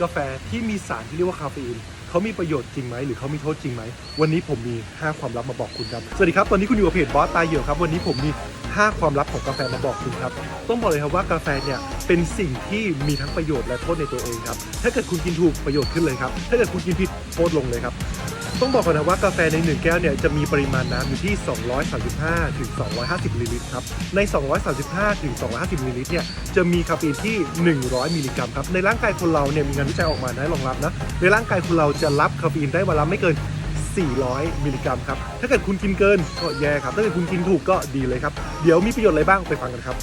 กาแฟที่มีสารที่เรียกว่าคาเฟอีนเขามีประโยชน์จริงไหมหรือเขามีโทษจริงไหม วันนี้ผมมี 5 ความลับมาบอกคุณครับ สวัสดีครับ ตอนนี้คุณอยู่กับเพจบอสตายเหี่ยวครับ วันนี้ผมมี 5 ความลับของกาแฟมาบอกคุณครับ ต้องบอกเลยครับว่ากาแฟเนี่ยเป็นสิ่งที่มีทั้งประโยชน์และโทษในตัวเองครับ ถ้าเกิดคุณกินถูกประโยชน์ขึ้นเลยครับ ถ้าเกิดคุณกินผิดโทษลงเลยครับ ต้องบอกก่อนนะว่ากาแฟใน 1 แก้วเนี่ยจะมีปริมาณน้ำอยู่ที่ 235 ถึง 250มิลลิลิตรครับ ใน 235 ถึง 250มิลลิลิตรเนี่ยจะมีคาเฟอีนที่ 100 มิลลิกรัมครับ ในร่างกายคนเราเนี่ยมีงานวิจัยออกมานะรองรับนะ ในร่างกายคนเราจะรับคาเฟอีนได้วันละไม่เกิน 400 มิลลิกรัมครับ ถ้าเกิดคุณกินเกินก็แย่ครับ ถ้าเกิดคุณกินถูกก็ดีเลยครับ เดี๋ยวมีประโยชน์อะไรบ้างไปฟังกันครับ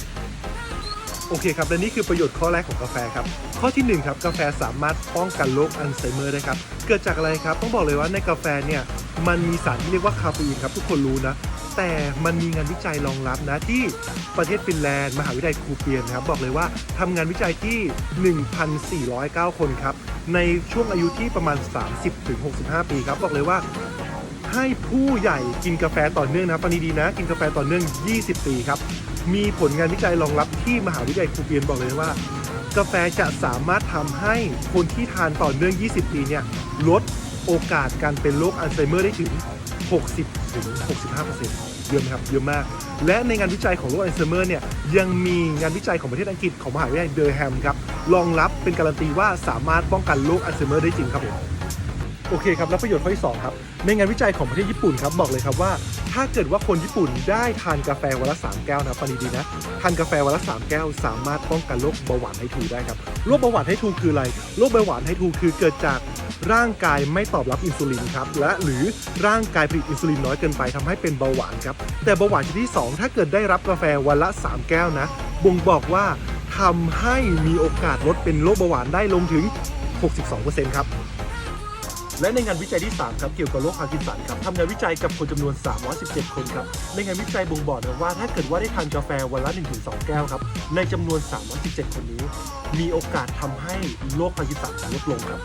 โอเคครับ และนี่คือประโยชน์ข้อแรกของกาแฟครับ ข้อที่หนึ่งครับกาแฟสามารถป้องกันโรคอัลไซเมอร์ได้ครับ เกิดจากอะไรครับ ต้องบอกเลยว่าในกาแฟเนี่ยมันมีสารที่เรียกว่าคาเฟอีนครับ ทุกคนรู้นะ แต่มันมีงานวิจัยรองรับนะที่ประเทศฟินแลนด์มหาวิทยาลัยคูเปียนครับ บอกเลยว่าทำงานวิจัยที่ 1,409 คนครับ ในช่วงอายุที่ประมาณ 30-65 ปีครับ บอกเลยว่าให้ผู้ใหญ่กินกาแฟต่อเนื่องนะฟังดีๆนะ กินกาแฟต่อเนื่อง 20 ปีครับ มีผลงานวิจัยรองรับที่มหาวิทยาลัยคูเปียนบอกเลยว่า กาแฟจะสามารถทำให้คนที่ทานต่อเนื่อง 20 ปีเนี่ยลดโอกาสการเป็นโรคอัลไซเมอร์ได้ถึง 60 ถึง 65 เยอะไหมครับเยอะมาก และในงานวิจัยของโรคอัลไซเมอร์เนี่ยยังมีงานวิจัยของประเทศอังกฤษของมหาวิทยาลัยเดอร์แฮมครับรองรับเป็นการันตีว่าสามารถป้องกันโรคอัลไซเมอร์ได้จริงครับผม โอเคครับ แล้วประโยชน์ข้อที่ 2 ครับ ในงานวิจัยของประเทศญี่ปุ่นครับบอกเลยครับว่า ถ้าเกิดว่าคนญี่ปุ่นได้ทานกาแฟวันละ 3 แก้วนะฟังดีๆนะ ทานกาแฟวันละ 3 แก้ว สามารถป้องกันโรคเบาหวานไททูได้ครับ โรคเบาหวานไททูคืออะไร โรคเบาหวานไททูคือเกิดจากร่างกายไม่ตอบรับอินซูลินครับ และหรือร่างกายผลิตอินซูลินน้อยเกินไปทำให้เป็นเบาหวานครับ แต่เบาหวานชนิดที่ 2 ถ้าเกิดได้รับกาแฟวันละ 3 แก้วนะ บ่งบอกว่าทำให้มีโอกาสลดเป็นโรคเบาหวานได้ลงถึง 62%ครับ และในงานวิจัยที่ 3 ครับเกี่ยวกับโรคพาร์กินสันครับทำงานวิจัยกับคนจำนวน 317 คนครับในงานวิจัยบ่งบอกนะว่าถ้าเกิดว่าได้ทานกาแฟวันละ 1-2 แก้วครับในจำนวน 317 คนนี้ มีโอกาสทำให้โรคพาร์กินสันลดลงครับ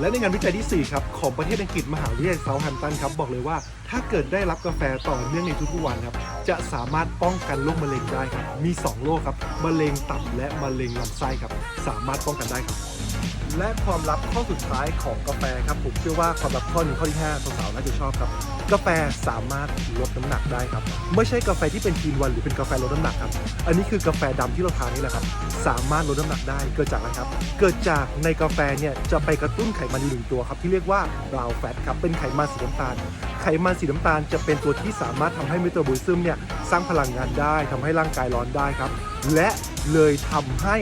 และในงานวิจัยที่ 4 ครับ ของประเทศอังกฤษมหาวิทยาลัยเซาท์แฮมป์ตันครับ บอกเลยว่าถ้าเกิดได้รับกาแฟต่อเนื่องในทุกๆวันครับ จะสามารถป้องกันโรคมะเร็งได้ครับ มี 2 โรคครับ มะเร็งตับและมะเร็งลำไส้ครับ สามารถป้องกันได้ครับ และความลับข้อสุดท้ายของกาแฟครับผมเชื่อว่าความลับข้อนี้ข้อที่5สาวๆน่าจะชอบครับ กาแฟสามารถลดน้ำหนักได้ครับ ไม่ใช่กาแฟที่เป็นทีนวันหรือเป็นกาแฟลดน้ำหนักครับ อันนี้คือกาแฟดำที่เราทานนี่แหละครับ สามารถลดน้ำหนักได้เกิดจากอะไรครับ เกิดจากในกาแฟเนี่ยจะไปกระตุ้นไขมันหนึ่งตัวครับที่เรียกว่าบราวแฟตครับเป็นไขมันสีน้ำตาล ไขมันสีน้ำตาลจะเป็นตัวที่สามารถทำให้เมตาบอลิซึมเนี่ยสร้างพลังงานได้ทำให้ร่างกายร้อนได้ครับ และเลยทำให้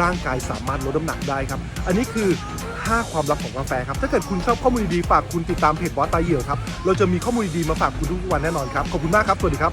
ร่างกายสามารถลดน้ำหนักได้ครับ อันนี้คือ 5 ความลับของกาแฟครับ ถ้าเกิดคุณชอบข้อมูลดีฝากคุณติดตามเพจบอสตาเหี่ยวครับ เราจะมีข้อมูลดีมาฝากคุณทุกวันแน่นอนครับ ขอบคุณมากครับ สวัสดีครับ